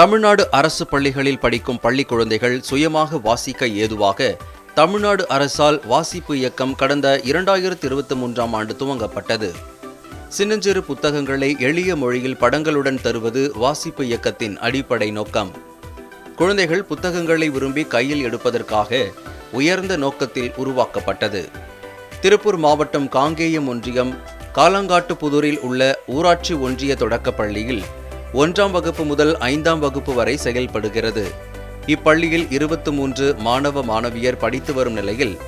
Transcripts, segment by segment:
தமிழ்நாடு அரசு பள்ளிகளில் படிக்கும் பள்ளி குழந்தைகள் சுயமாக வாசிக்க ஏதுவாக தமிழ்நாடு அரசால் வாசிப்பு இயக்கம் கடந்த இரண்டாயிரத்தி இருபத்தி மூன்றாம் ஆண்டு துவங்கப்பட்டது. சின்னஞ்சிறு புத்தகங்களை எளிய மொழியில் படங்களுடன் தருவது வாசிப்பு இயக்கத்தின் அடிப்படை நோக்கம். குழந்தைகள் புத்தகங்களை விரும்பி கையில் எடுப்பதற்காக உயர்ந்த நோக்கத்தில் உருவாக்கப்பட்டது. திருப்பூர் மாவட்டம் காங்கேயம் ஒன்றியம் காலங்காட்டுப்புதூரில் உள்ள ஊராட்சி ஒன்றிய தொடக்கப் பள்ளியில் ஒன்றாம் வகுப்பு முதல் ஐந்தாம் வகுப்பு வரை செயல்படுகிறது. இப்பள்ளியில் இருபத்து மூன்று மாணவ மாணவியர் படித்து வரும் நிலையில்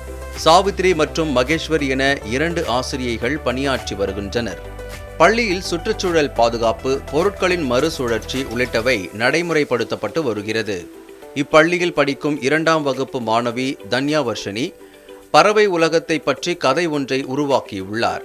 சாவித்ரி மற்றும் மகேஸ்வர் என இரண்டு ஆசிரியைகள் பணியாற்றி வருகின்றனர். பள்ளியில் சுற்றுச்சூழல் பாதுகாப்பு பொருட்களின் மறுசுழற்சி உள்ளிட்டவை நடைமுறைப்படுத்தப்பட்டு வருகிறது. இப்பள்ளியில் படிக்கும் இரண்டாம் வகுப்பு மாணவி தன்யா வர்ஷினி பறவை உலகத்தை பற்றி கதை ஒன்றை உருவாக்கியுள்ளார்.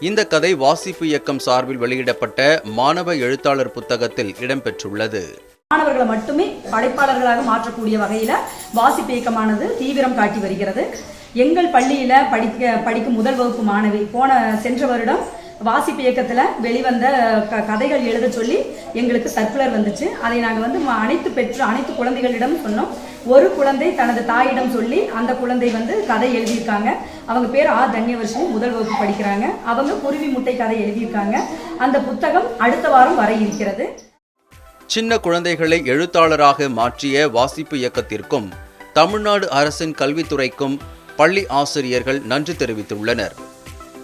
இந்த கதை வாசிப்பு இயக்கம் சார்பில் வெளியிடப்பட்ட மாணவ எழுத்தாளர் புத்தகத்தில் இடம்பெற்றுள்ளது. மாணவர்களை மட்டுமே படைப்பாளர்களாக மாற்றக்கூடிய வகையில் வாசிப்பு இயக்கமானது தீவிரம் காட்டி வருகிறது. எங்கள் பள்ளியில் படிக்க படிக்கும் முதல் வகுப்பு மாணவி போன சென்ற வருடம் வாசிப்பு இயக்கத்தில் வெளிவந்த க கதைகள் எழுத சொல்லி எங்களுக்கு சர்க்குலர் வந்துச்சு. அதை நாங்கள் வந்து ம- அனைத்து பெற்று அனைத்து குழந்தைகளிடம் சொன்னோம். ஒரு குழந்தை தனது தாயிடம் சொல்லி அந்த குழந்தை வந்து கதை எழுதியிருக்காங்க. அவங்க பேர் ஆ தன்யவர்ஷினி முதல் வகுப்பு படிக்கிறாங்க. அவங்க குருவி முட்டை கதை எழுதியிருக்காங்க. அந்த புத்தகம் அடுத்த வாரம் வர இருக்கிறது. சின்ன குழந்தைகளை எழுத்தாளராக மாற்றிய வாசிப்பு இயக்கத்திற்கும் தமிழ்நாடு அரசின் கல்வித்துறைக்கும் பள்ளி ஆசிரியர்கள் நன்றி தெரிவித்துள்ளனர்.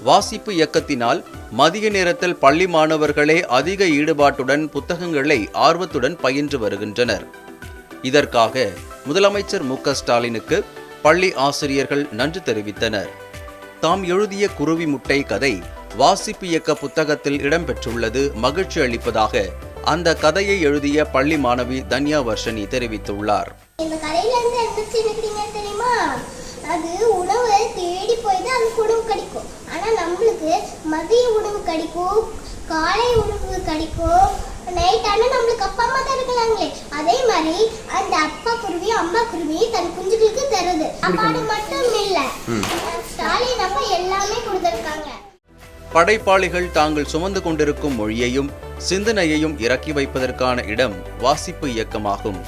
வாசிப்பு இயக்கத்தினால் மதிய நேரத்தில் பள்ளி மாணவர்களே அதிக ஈடுபாட்டுடன் புத்தகங்களை ஆர்வத்துடன் பயின்று வருகின்றனர். இதற்காக முதலமைச்சர் மு ஸ்டாலினுக்கு பள்ளி ஆசிரியர்கள் நன்றி தெரிவித்தனர். தாம் எழுதிய குருவி முட்டை கதை வாசிப்பு இயக்க புத்தகத்தில் இடம்பெற்றுள்ளது மகிழ்ச்சி அளிப்பதாக அந்த கதையை எழுதிய பள்ளி மாணவி தன்யா வர்ஷனி தெரிவித்துள்ளார். இந்த கடையில இருந்து என்ன தெரியுமா? அது உணவு தேடி போய் தான் அதுக்கு உணவு கிடைக்கும். ஆனால் நம்மளுக்கு மதிய உணவு கிடைக்கும் காலை உணவு கிடைக்கும் நைட் நம்மளுக்கு அப்பா அம்மா தான் அதே மாதிரி அந்த அப்பா குருவி அம்மா குருவி தன் குஞ்சுகளுக்கு தருது. சாப்பாடு மட்டும் இல்ல ஸ்டாலின் அப்பா எல்லாமே கொடுத்துருக்காங்க. படைப்பாளிகள் தாங்கள் சுமந்து கொண்டிருக்கும் மொழியையும் சிந்தனையையும் இறக்கி வைப்பதற்கான இடம் வாசிப்பு இயக்கமாகும்.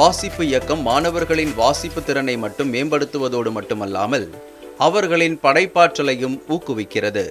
வாசிப்பு இயக்கம் மாணவர்களின் வாசிப்பு திறனை மட்டும் மேம்படுத்துவதோடு மட்டுமல்லாமல் அவர்களின் படைப்பாற்றலையும் ஊக்குவிக்கிறது.